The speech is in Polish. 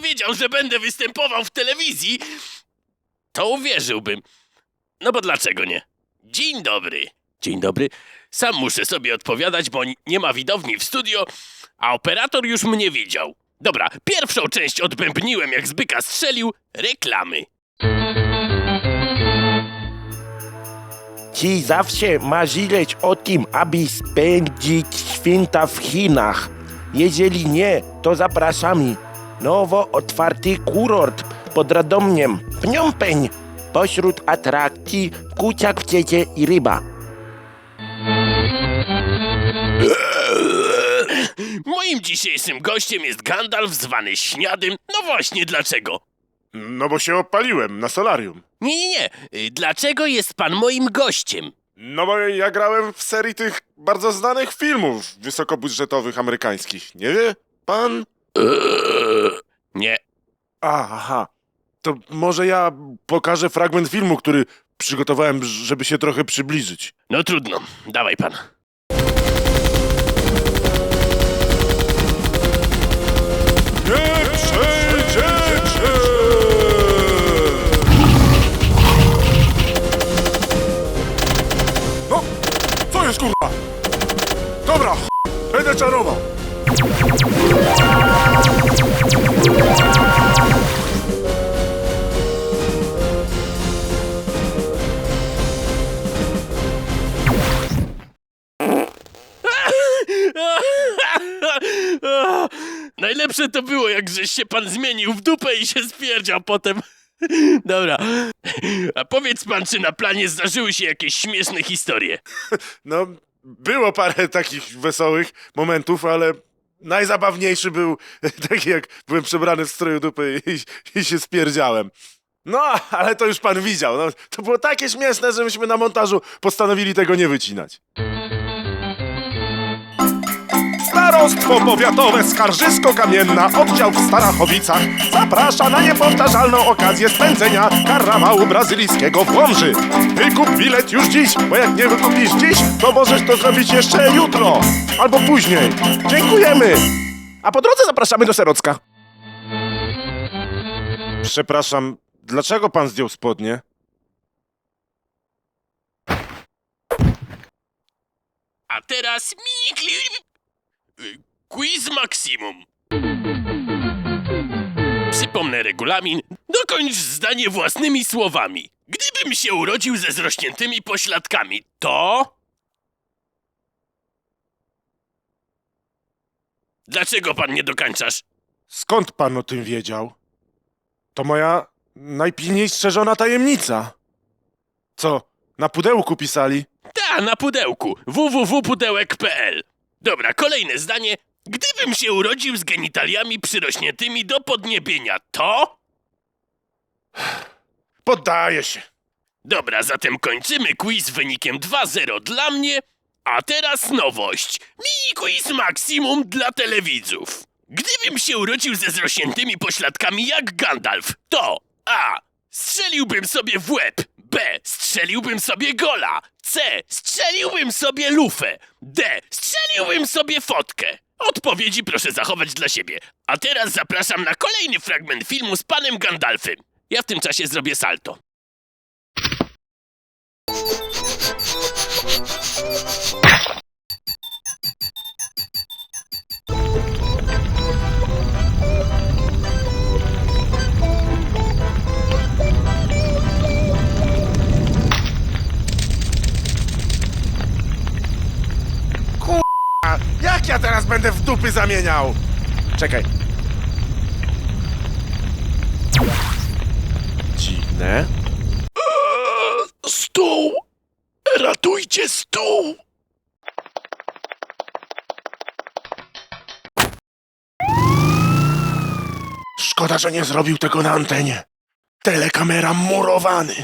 powiedział, że będę występował w telewizji, to uwierzyłbym. No bo dlaczego nie? Dzień dobry. Dzień dobry. Sam muszę sobie odpowiadać, bo nie ma widowni w studio, a operator już mnie widział. Dobra, pierwszą część odbębniłem jak zbyka strzelił, reklamy. Ci zawsze marzyłeś o tym, aby spędzić święta w Chinach. Jeżeli nie, to zapraszamy. Nowo otwarty kurort pod Radomiem. Pniąpeń. Pośród atrakcji kuciak w ciecie i ryba. Moim dzisiejszym gościem jest Gandalf zwany Śniadym. No właśnie, dlaczego? No bo się opaliłem na solarium. Nie, nie, nie. Y, Dlaczego jest pan moim gościem? No bo ja grałem w serii tych bardzo znanych filmów wysokobudżetowych amerykańskich. Nie wie pan? Nie. Aha. To może ja pokażę fragment filmu, który przygotowałem, żeby się trochę przybliżyć. No trudno. Dawaj pan. Nie przejdziecie! No, co jest kurwa? Dobra, ch... będę czarował. Najlepsze to było, jak żeś się pan zmienił w dupę i się spierdział potem. Dobra. A powiedz pan, czy na planie zdarzyły się jakieś śmieszne historie? No, było parę takich wesołych momentów, ale najzabawniejszy był taki, jak byłem przebrany w stroju dupy i, i się spierdziałem. No, ale to już pan widział. No, to było takie śmieszne, że myśmy na montażu postanowili tego nie wycinać. Starostwo Powiatowe Skarżysko-Kamienna, oddział w Starachowicach zaprasza na niepowtarzalną okazję spędzenia karawału brazylijskiego w Łomży. Wykup bilet już dziś, bo jak nie wykupisz dziś, to możesz to zrobić jeszcze jutro albo później. Dziękujemy! A po drodze zapraszamy do Serocka. Przepraszam, dlaczego pan zdjął spodnie? A teraz mini kli- y, quiz maksimum. Przypomnę regulamin. Dokończ zdanie własnymi słowami. Gdybym się urodził ze zrośniętymi pośladkami, to... Dlaczego pan nie dokończasz? Skąd pan o tym wiedział? To moja najpilniej strzeżona tajemnica. Co, na pudełku pisali? Ta, na pudełku. www.pudełek.pl Dobra, kolejne zdanie. Gdybym się urodził z genitaliami przyrośniętymi do podniebienia, to... Poddaję się. Dobra, zatem kończymy quiz wynikiem 2-0 dla mnie, a teraz nowość. Mini quiz maksimum dla telewidzów. Gdybym się urodził ze zrośniętymi pośladkami jak Gandalf, to A. Strzeliłbym sobie w łeb. B. Strzeliłbym sobie gola. C. Strzeliłbym sobie lufę. D. Strzeliłbym sobie fotkę. Odpowiedzi proszę zachować dla siebie. A teraz zapraszam na kolejny fragment filmu z panem Gandalfem. Ja w tym czasie zrobię salto. Jak ja teraz będę w dupy zamieniał? Czekaj. Dziwne. Stół! Ratujcie stół! Szkoda, że nie zrobił tego na antenie. Telekamera murowany.